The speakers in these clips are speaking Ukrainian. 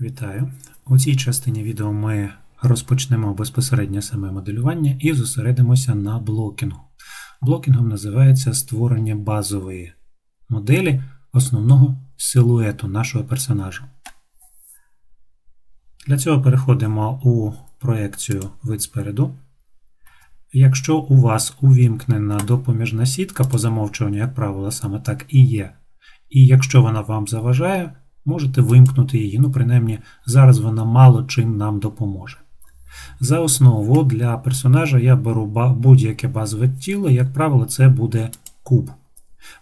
Вітаю! У цій частині відео ми розпочнемо безпосередньо саме моделювання і зосередимося на блокінгу. Блокінгом називається створення базової моделі основного силуету нашого персонажа. Для цього переходимо у проекцію вид спереду. Якщо у вас увімкнена допоміжна сітка по замовчуванню, як правило, саме так і є. І якщо вона вам заважає, можете вимкнути її. Ну, принаймні, зараз вона мало чим нам допоможе. За основу для персонажа я беру будь-яке базове тіло, як правило, це буде куб.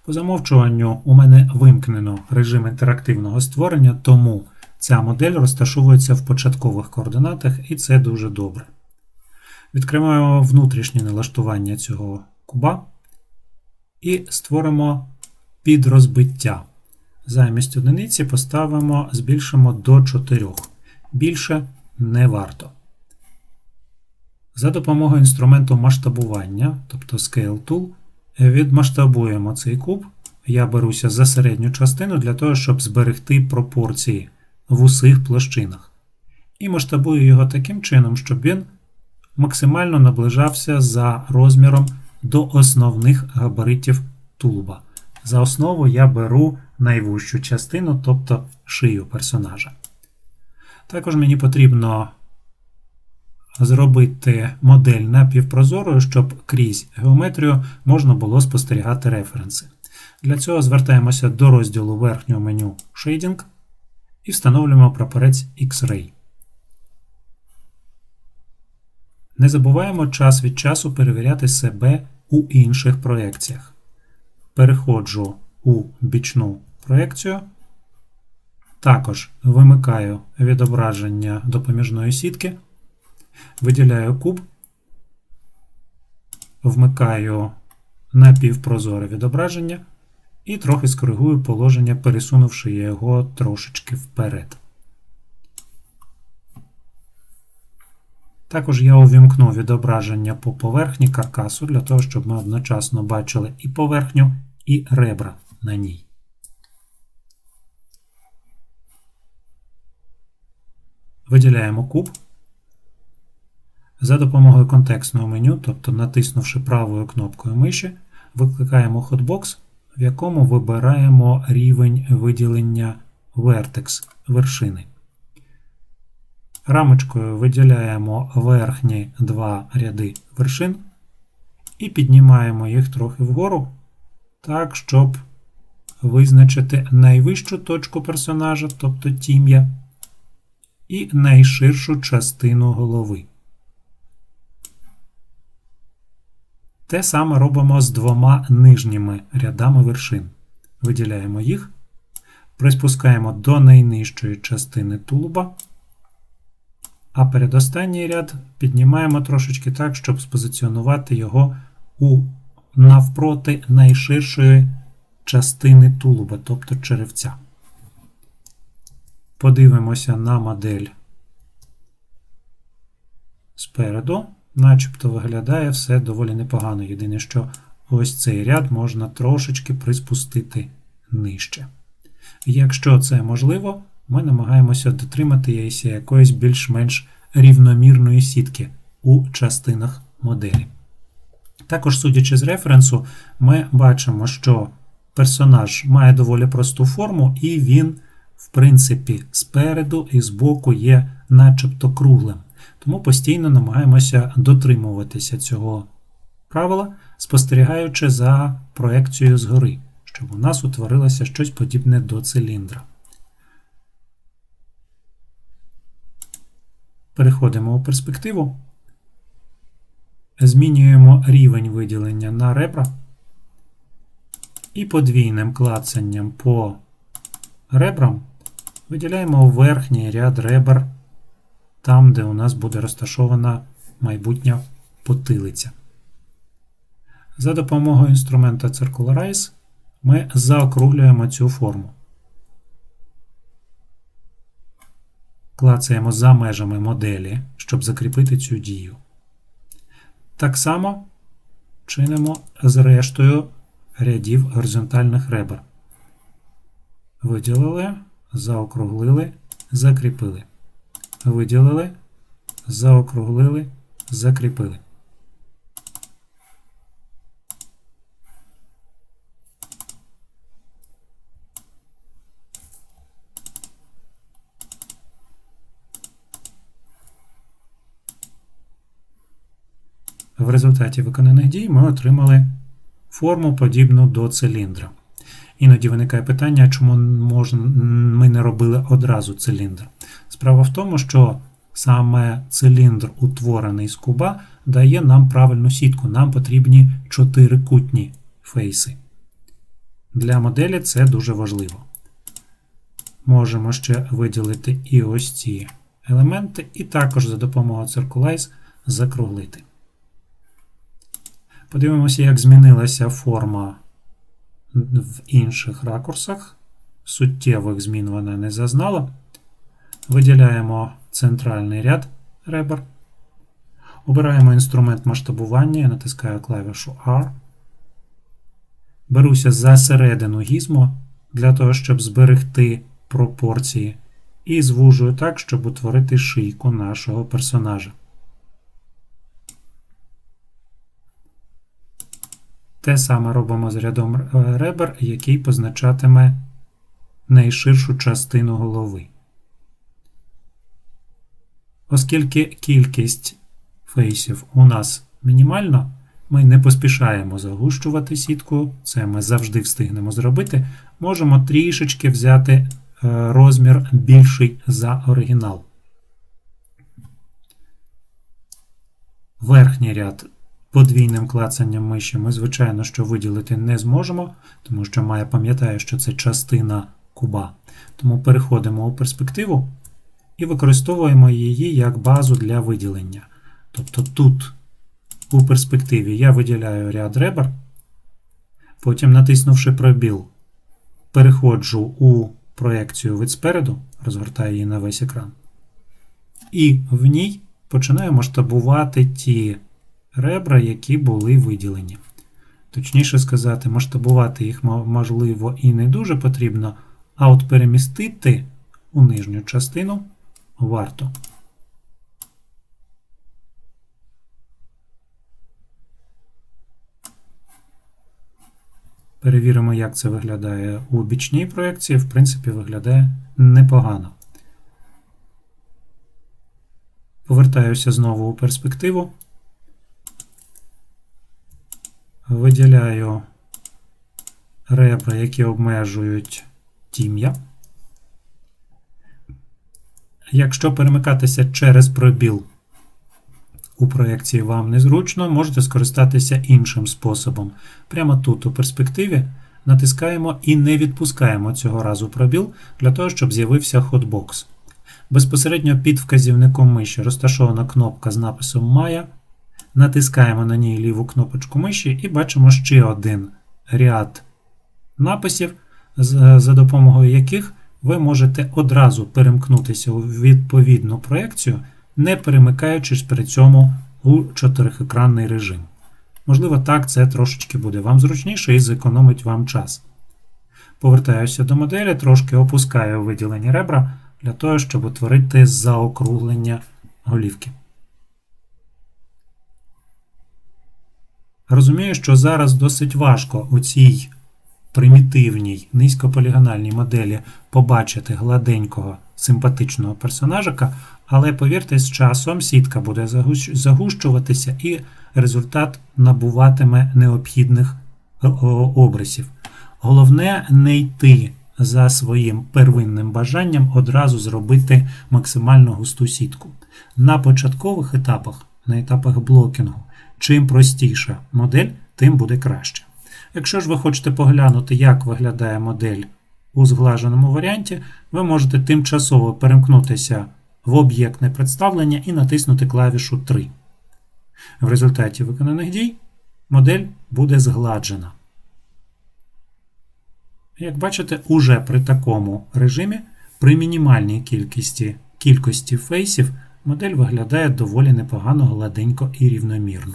По замовчуванню у мене вимкнено режим інтерактивного створення, тому ця модель розташовується в початкових координатах, і це дуже добре. Відкриваємо внутрішнє налаштування цього куба і створимо підрозбиття. Замість одиниці поставимо, збільшимо до 4. Більше не варто. За допомогою інструменту масштабування, тобто Scale Tool, відмасштабуємо цей куб. Я беруся за середню частину для того, щоб зберегти пропорції в усіх площинах. І масштабую його таким чином, щоб він максимально наближався за розміром до основних габаритів тулуба. За основу я беру найвужчу частину, тобто шию персонажа. Також мені потрібно зробити модель напівпрозорою, щоб крізь геометрію можна було спостерігати референси. Для цього звертаємося до розділу верхнього меню Shading і встановлюємо прапорець X-Ray. Не забуваємо час від часу перевіряти себе у інших проекціях. Переходжу у бічну проекцію. Також вимикаю відображення допоміжної сітки, виділяю куб, вмикаю напівпрозоре відображення і трохи скоригую положення, пересунувши його трошечки вперед. Також я увімкну відображення по поверхні каркасу для того, щоб ми одночасно бачили і поверхню, і ребра на ній. Виділяємо куб. За допомогою контекстного меню, тобто натиснувши правою кнопкою миші, викликаємо Hotbox, в якому вибираємо рівень виділення Vertex вершини. Рамочкою виділяємо верхні два ряди вершин і піднімаємо їх трохи вгору, так, щоб визначити найвищу точку персонажа, тобто тім'я, і найширшу частину голови. Те саме робимо з двома нижніми рядами вершин. Виділяємо їх, приспускаємо до найнижчої частини тулуба. А передостанній ряд піднімаємо трошечки так, щоб спозиціонувати його у навпроти найширшої частини тулуба, тобто черевця. Подивимося на модель спереду. Начебто виглядає все доволі непогано. Єдине, що ось цей ряд можна трошечки приспустити нижче. Якщо це можливо, ми намагаємося дотриматися якоїсь більш-менш рівномірної сітки у частинах моделі. Також, судячи з референсу, ми бачимо, що персонаж має доволі просту форму, і він, в принципі, спереду і збоку є начебто круглим. Тому постійно намагаємося дотримуватися цього правила, спостерігаючи за проекцією згори, щоб у нас утворилося щось подібне до циліндра. Переходимо у перспективу. Змінюємо рівень виділення на ребра. І подвійним клацанням по ребрам виділяємо верхній ряд ребер там, де у нас буде розташована майбутня потилиця. За допомогою інструмента Circularize ми заокруглюємо цю форму. Клацаємо за межами моделі, щоб закріпити цю дію. Так само чинимо з рештою рядів горизонтальних ребер. Виділили, заокруглили закріпили. Виділили, заокруглили, закріпили. В результаті виконаних дій ми отримали форму подібну до циліндра. Іноді виникає питання, чому можна, ми не робили одразу циліндр. Справа в тому, що саме циліндр, утворений з куба, дає нам правильну сітку. Нам потрібні чотирикутні фейси. Для моделі це дуже важливо. Можемо ще виділити і ось ці елементи, і також за допомогою Circulize закруглити. Подивимося, як змінилася форма в інших ракурсах. Суттєвих змін вона не зазнала. Виділяємо центральний ряд ребер. Обираємо інструмент масштабування, я натискаю клавішу R. Беруся за середину гізмо для того, щоб зберегти пропорції. І звужую так, щоб утворити шийку нашого персонажа. Те саме робимо з рядом е, ребер, який позначатиме найширшу частину голови. Оскільки кількість фейсів у нас мінімальна, ми не поспішаємо загущувати сітку, це ми завжди встигнемо зробити. Можемо трішечки взяти е, розмір більший за оригінал. Верхній ряд подвійним клацанням миші ми, звичайно, що виділити не зможемо, тому що Мая пам'ятає, що це частина куба. Тому переходимо у перспективу і використовуємо її як базу для виділення. Тобто тут у перспективі я виділяю ряд ребер, потім, натиснувши пробіл, переходжу у проекцію вид спереду, розгортаю її на весь екран. І в ній починаю масштабувати ті ребра, які були виділені. Точніше сказати, масштабувати їх можливо і не дуже потрібно, а от перемістити у нижню частину варто. Перевіримо, як це виглядає у бічній проєкції. В принципі, виглядає непогано. Повертаюся знову у перспективу. Виділяю ребра, які обмежують тім'я. Якщо перемикатися через пробіл у проєкції вам незручно, можете скористатися іншим способом. Прямо тут, у перспективі, натискаємо і не відпускаємо цього разу пробіл для того, щоб з'явився хотбокс. Безпосередньо під вказівником миші розташована кнопка з написом Мая. Натискаємо на ній ліву кнопочку миші і бачимо ще один ряд написів, за допомогою яких ви можете одразу перемкнутися у відповідну проекцію, не перемикаючись при цьому у чотирихекранний режим. Можливо, так це трошечки буде вам зручніше і зекономить вам час. Повертаюся до моделі, трошки опускаю виділені ребра для того, щоб утворити заокруглення голівки. Розумію, що зараз досить важко у цій примітивній низькополігональній моделі побачити гладенького симпатичного персонажика, але повірте, з часом сітка буде загущуватися і результат набуватиме необхідних е, обрисів. Головне не йти за своїм первинним бажанням одразу зробити максимально густу сітку. На початкових етапах, на етапах блокінгу, чим простіша модель, тим буде краще. Якщо ж ви хочете поглянути, як виглядає модель у зглаженому варіанті, ви можете тимчасово перемкнутися в об'єктне представлення і натиснути клавішу 3. В результаті виконаних дій модель буде згладжена. Як бачите, уже при такому режимі, при мінімальній кількості кількості фейсів, модель виглядає доволі непогано, гладенько і рівномірно.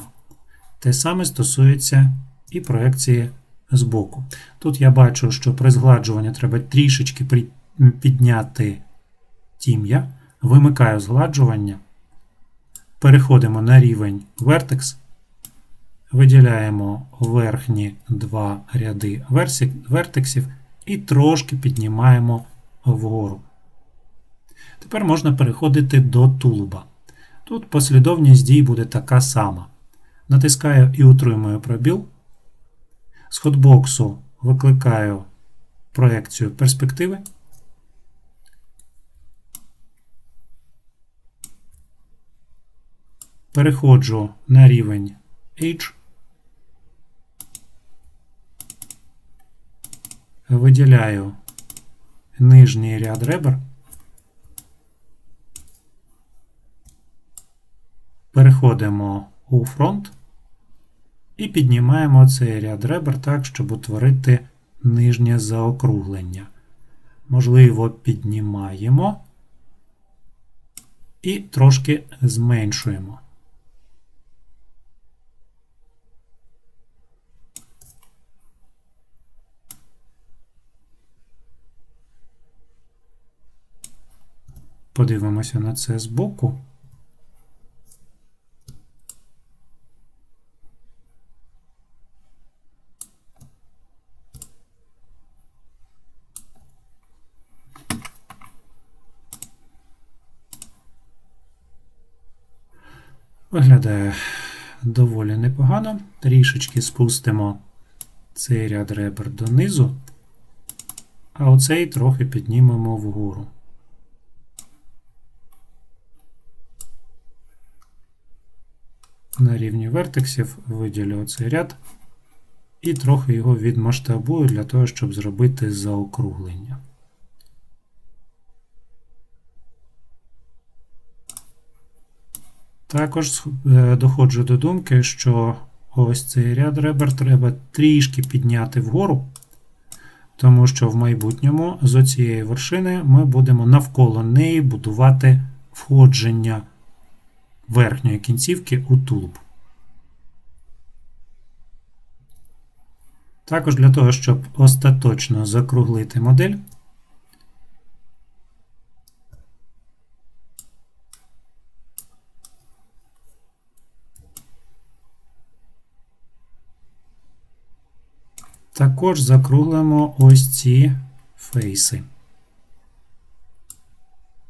Те саме стосується і проекції збоку. Тут я бачу, що при згладжуванні треба трішечки підняти тім'я, вимикаю згладжування, переходимо на рівень Vertex, виділяємо верхні два ряди вертексів і трошки піднімаємо вгору. Тепер можна переходити до тулуба. Тут послідовність дій буде така сама. Натискаю і утримую пробіл. З хотбоксу викликаю проекцію перспективи. Переходжу на рівень H. Виділяю нижній ряд ребер. Переходимо у фронт і піднімаємо цей ряд ребер так, щоб утворити нижнє заокруглення. Можливо, піднімаємо і трошки зменшуємо. Подивимося на це збоку. Виглядає доволі непогано. Трішечки спустимо цей ряд ребер донизу, а оцей трохи піднімемо вгору. На рівні вертексів виділю оцей ряд і трохи його відмасштабую для того, щоб зробити заокруглення. Також е, доходжу до думки, що ось цей ряд ребер треба трішки підняти вгору, тому що в майбутньому з оцієї вершини ми будемо навколо неї будувати входження верхньої кінцівки у тулуб. Також для того, щоб остаточно закруглити модель, Також закруглимо ось ці фейси.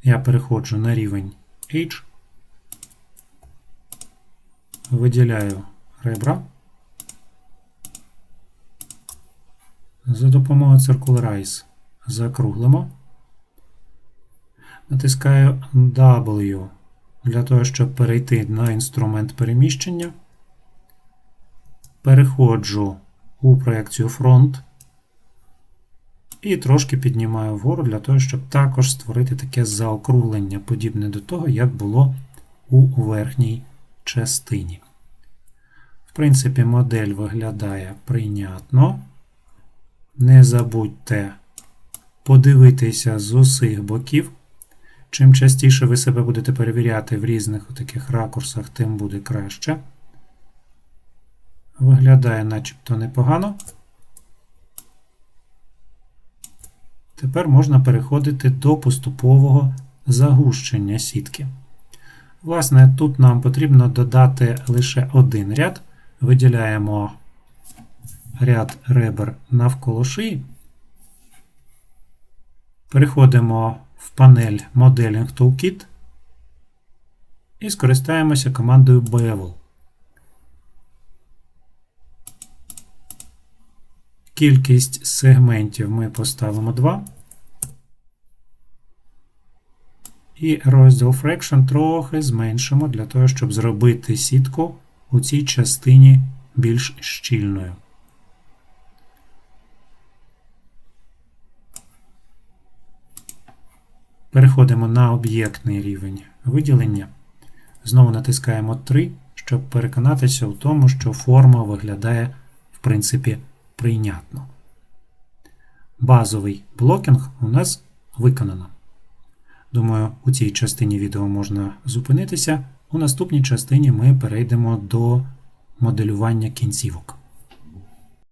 Я переходжу на рівень H, виділяю ребра. За допомогою Circularize закруглимо. Натискаю W для того, щоб перейти на інструмент переміщення. Переходжу у проекцію фронт. І трошки піднімаю вгору для того, щоб також створити таке заокруглення, подібне до того, як було у верхній частині. В принципі, модель виглядає прийнятно. Не забудьте подивитися з усіх боків. Чим частіше ви себе будете перевіряти в різних таких ракурсах, тим буде краще. Виглядає начебто непогано. Тепер можна переходити до поступового загущення сітки. Власне, тут нам потрібно додати лише один ряд. Виділяємо ряд ребер навколо шиї. Переходимо в панель Modeling Toolkit і скористаємося командою Bevel. Кількість сегментів ми поставимо 2. І розділ Fraction трохи зменшимо для того, щоб зробити сітку у цій частині більш щільною. Переходимо на об'єктний рівень виділення. Знову натискаємо 3, щоб переконатися у тому, що форма виглядає, в принципі, прийнятно. Базовий блокінг у нас виконано. Думаю, у цій частині відео можна зупинитися. У наступній частині ми перейдемо до моделювання кінцівок.